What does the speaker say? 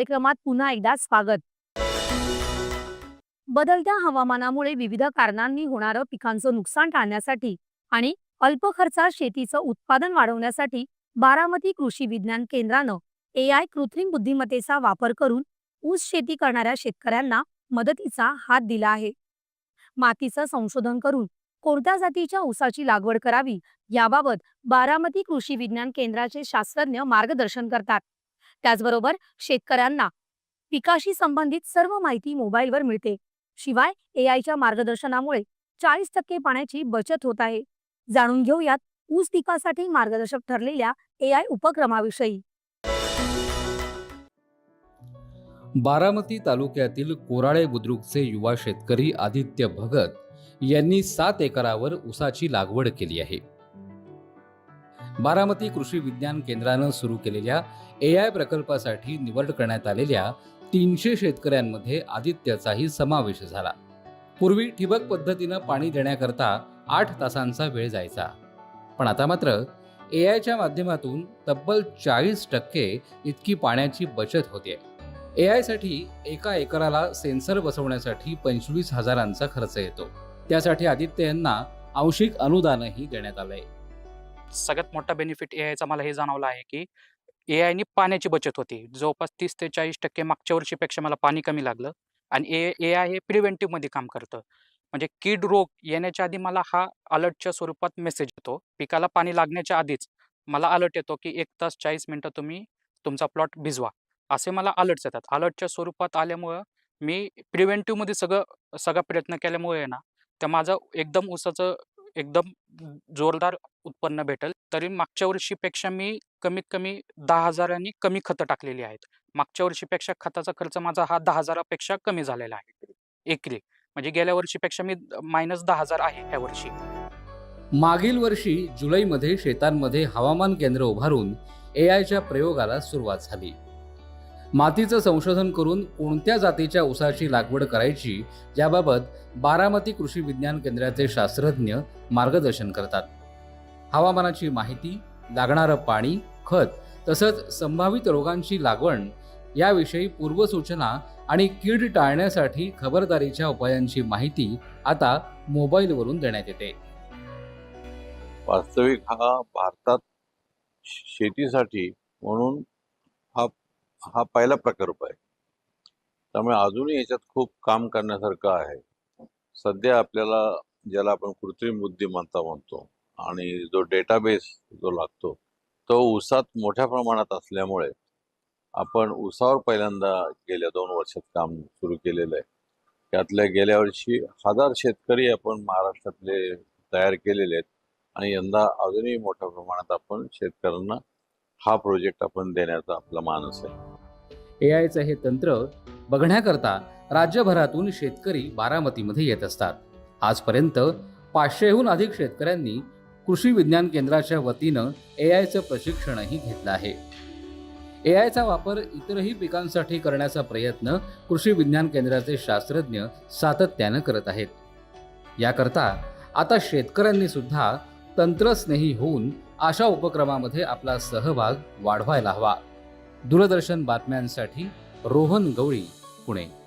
कार्यक्रमात पुन्हा एकदा स्वागत. बदलत्या हवामानामुळे विविध कारणांनी होणारं पिकांचं नुकसान टाळण्यासाठी आणि अल्प खर्चात शेतीचं उत्पादन वाढवण्यासाठी बारामती कृषी विज्ञान केंद्रानं ए आय कृत्रिम बुद्धिमत्तेचा वापर करून ऊस शेती करणाऱ्या शेतकऱ्यांना मदतीचा हात दिला आहे. मातीचं संशोधन करून कोणत्या जातीच्या ऊसाची लागवड करावी याबाबत बारामती कृषी विज्ञान केंद्राचे शास्त्रज्ञ मार्गदर्शन करतात. त्याचबरोबर शेतकऱ्यांना पिकाशी संबंधित सर्व माहिती मोबाईलवर मिळते. शिवाय ए आयच्या मार्गदर्शनामुळे चाळीस टक्के पाण्याची बचत होत आहे. जाणून घेऊयात ऊस पिकासाठी मार्गदर्शक ठरलेल्या ए आय उपक्रमाविषयी. बारामती तालुक्यातील कोराळे बुद्रुकचे युवा शेतकरी आदित्य भगत यांनी सात एकरावर ऊसाची लागवड केली आहे. बारामती कृषी विज्ञान केंद्रानं सुरू केलेल्या ए आय प्रकल्पासाठी निवड करण्यात आलेल्या तीनशे शेतकऱ्यांमध्ये आदित्यचाही समावेश झाला. पूर्वी ठिबक पद्धतीनं पाणी देण्याकरता आठ तासांचा वेळ जायचा. पण आता मात्र ए आयच्या माध्यमातून तब्बल चाळीस टक्के इतकी पाण्याची बचत होते ए आयसाठी एका एकराला सेन्सर बसवण्यासाठी पंचवीस हजारांचा खर्च येतो. त्यासाठी आदित्य यांना आंशिक अनुदानही देण्यात आलंय. सगळ्यात मोठा बेनिफिट ए आयचा मला हे जाणवलं आहे की ए आयनी पाण्याची बचत होती. जवळपास तीस ते चाळीस टक्के मागच्या वर्षीपेक्षा मला पाणी कमी लागलं आणि ए ए आय हे प्रिव्हेंटिव्हमध्ये काम करतं. म्हणजे कीड रोग येण्याच्या आधी मला हा अलर्टच्या स्वरूपात मेसेज येतो. पिकाला पाणी लागण्याच्या आधीच मला अलर्ट येतो की एक तास चाळीस मिनटं तुम्ही तुमचा प्लॉट भिजवा. असे मला अलर्ट्स येतात. अलर्टच्या स्वरूपात आल्यामुळं मी प्रिव्हेंटिव्हमध्ये सगळं सगळा प्रयत्न केल्यामुळे ना तर माझं एकदम ऊसाचं एकदम जोरदार उत्पन्न भेटेल. तरी मागच्या वर्षीपेक्षा मी कमीत कमी दहा हजारांनी कमी खतं टाकलेली आहेत. मागच्या वर्षीपेक्षा खताचा खर्च माझा हा दहा हजारापेक्षा कमी झालेला आहे. एकरी. म्हणजे गेल्या वर्षीपेक्षा मी मायनस दहा हजार आहे ह्या वर्षी. मागील वर्षी जुलैमध्ये शेतांमध्ये हवामान केंद्र उभारून ए आयच्या प्रयोगाला सुरुवात झाली. मातीचं संशोधन करून कोणत्या जातीच्या ऊसाची लागवड करायची याबाबत बारामती कृषी विज्ञान केंद्राचे शास्त्रज्ञ मार्गदर्शन करतात. हवामानाची माहिती लागणारं पाणी खत तसंच संभावित रोगांची लागवण याविषयी पूर्वसूचना आणि कीड टाळण्यासाठी खबरदारीच्या उपायांची माहिती आता मोबाईलवरून देण्यात येते. वास्तविक हा भारतात शेतीसाठी म्हणून हा पहिला प्रकल्प आहे. त्यामुळे अजूनही याच्यात खूप काम करण्यासारखं आहे. सध्या आपल्याला ज्याला आपण कृत्रिम बुद्धिमत्ता म्हणतो आणि जो डेटाबेस जो लागतो तो ऊसात मोठ्या प्रमाणात असल्यामुळे आपण ऊसावर पहिल्यांदा गेल्या दोन वर्षात काम सुरू केलेलं आहे. त्यातल्या गेल्या वर्षी हजार शेतकरी आपण महाराष्ट्रातले तयार केलेले आहेत आणि यंदा अजूनही मोठ्या प्रमाणात आपण शेतकऱ्यांना हा प्रोजेक्ट आपण देण्याचा आपला मानस आहे. ए आयचं हे तंत्र बघण्याकरता राज्यभरातून शेतकरी बारामतीमध्ये येत असतात. आजपर्यंत पाचशेहून अधिक शेतकऱ्यांनी कृषी विज्ञान केंद्राच्या वतीनं ए आयचं प्रशिक्षणही घेतलं आहे. ए आयचा वापर इतरही पिकांसाठी करण्याचा प्रयत्न कृषी विज्ञान केंद्राचे शास्त्रज्ञ सातत्यानं करत आहेत. याकरता आता शेतकऱ्यांनी सुद्धा तंत्रस्नेही होऊन अशा उपक्रमामध्ये आपला सहभाग वाढवायला हवा. दूरदर्शन बातम्यांसाठी रोहन गवळी पुणे.